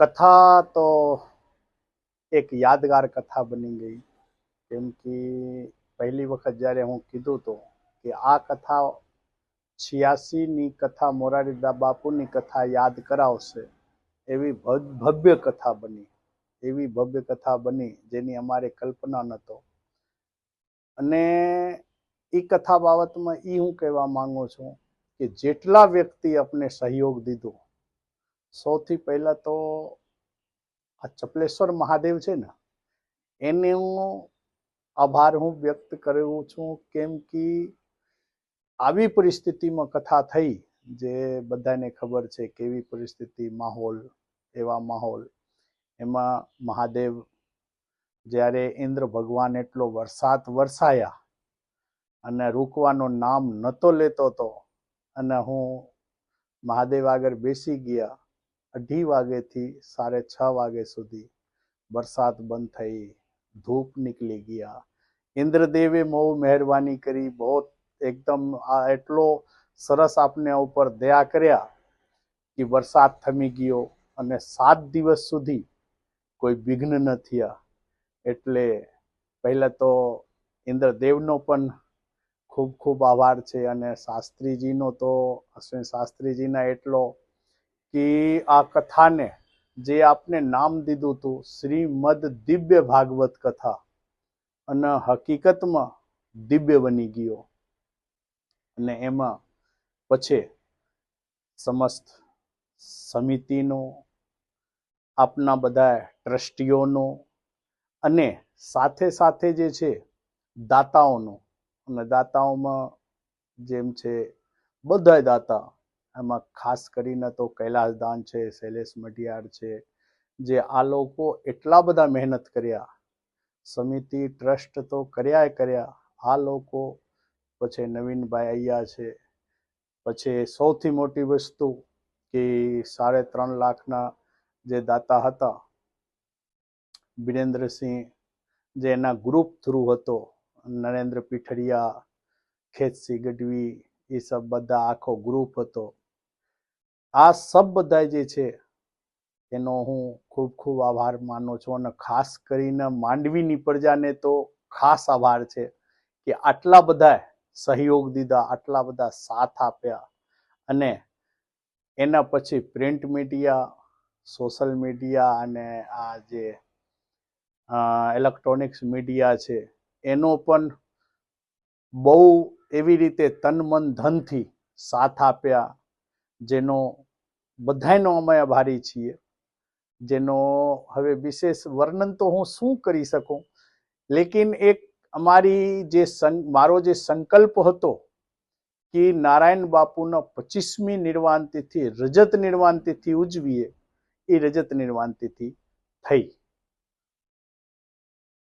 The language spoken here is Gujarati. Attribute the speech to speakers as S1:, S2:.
S1: કથા તો એક યાદગાર કથા બની ગઈ. કેમ કે પહેલી વખત જ્યારે હું કીધું તો કે આ કથા છ્યાસીની કથા, મોરારીદા બાપુની કથા યાદ કરાવશે, એવી ભવ્ય કથા બની. એવી ભવ્ય કથા બની જેની અમારે કલ્પના નહોતો. અને એ કથા બાબતમાં એ હું કહેવા માંગુ છું કે જેટલા વ્યક્તિ આપણે સહયોગ દીધો સૌથી પહેલા તો આ ચપલેશ્વર મહાદેવ છે ને, એને હું આભાર હું વ્યક્ત કરું છું કેમ કે આવી પરિસ્થિતિમાં કથા થઈ જે બધાને ખબર છે કેવી પરિસ્થિતિ, માહોલ, એવા માહોલ. એમાં મહાદેવ જ્યારે ઇન્દ્ર ભગવાન એટલો વરસાદ વરસાયા અને રૂકવાનું નામ નહોતો લેતો તો અને હું મહાદેવ આગળ બેસી ગયા અઢી વાગેથી સાડે છ વાગે સુધી વરસાદ બંધ થઈ, ધૂપ નીકળી ગયા. ઇન્દ્રદેવે બહુ મહેરબાની કરી, બહુ એકદમ આ એટલો સરસ આપને ઉપર દયા કર્યા કે વરસાદ થમી ગયો અને સાત દિવસ સુધી કોઈ વિઘ્ન ન થયા. એટલે પહેલાં તો ઇન્દ્રદેવનો પણ ખૂબ ખૂબ આભાર છે અને શાસ્ત્રીજીનો તો અશ્વિન શાસ્ત્રીજીના એટલો કે આ કથાને જે આપને નામ દીધું હતું, શ્રીમદ દિવ્ય ભાગવત કથા, અને હકીકતમાં દિવ્ય બની ગયો. અને એમાં પછી સમસ્ત સમિતિનો, આપના બધા ટ્રસ્ટીઓનો, અને સાથે સાથે જે છે, દાતાઓનો. અને દાતાઓમાં જેમ છે બધા દાતા એમાં ખાસ કરીને તો કૈલાસદાન છે, શૈલેષ મઢિયાર છે, જે આ લોકો એટલા બધા મહેનત કર્યા. સમિતિ, ટ્રસ્ટ તો કર્યા કર્યા. આ લોકો પછી નવીનભાઈ અહીંયા છે. પછી સૌથી મોટી વસ્તુ કે સાડે ત્રણ લાખના જે દાતા હતા વિરેન્દ્રસિંહ જે એના ગ્રુપ થ્રુ હતો, નરેન્દ્ર પીઠડિયા, ખેતસિંહ ગઢવી, એ સબ બધા આખો ગ્રુપ હતો. આ સબ બધા જે છે, એનો હું ખૂબ ખૂબ આભાર માનું છું અને ખાસ કરીને માંડવીની પ્રજાને તો ખાસ આભાર છે કે આટલા બધા સહયોગ દીધા, આટલા બધા સાથ આપ્યા અને એના પછી પ્રિન્ટ મીડિયા, સોશિયલ મીડિયા અને આ જે ઇલેક્ટ્રોનિક્સ મીડિયા છે, એનો પણ બહુ એવી રીતે તન મન ધનથી સાથ આપ્યા જેનો બધાયનો અમે આભારી છીએ. જેનો હવે વિશેષ વર્ણન તો હું શું કરી શકું? લેકિન એક અમારી જે મારો જે સંકલ્પ હતો કે નારાયણ બાપુના પચીસમી નિર્વાણ તિથિ, રજત નિર્વાણ તિથિ ઉજવીએ, એ રજત નિર્વાણ તિથિ થઈ.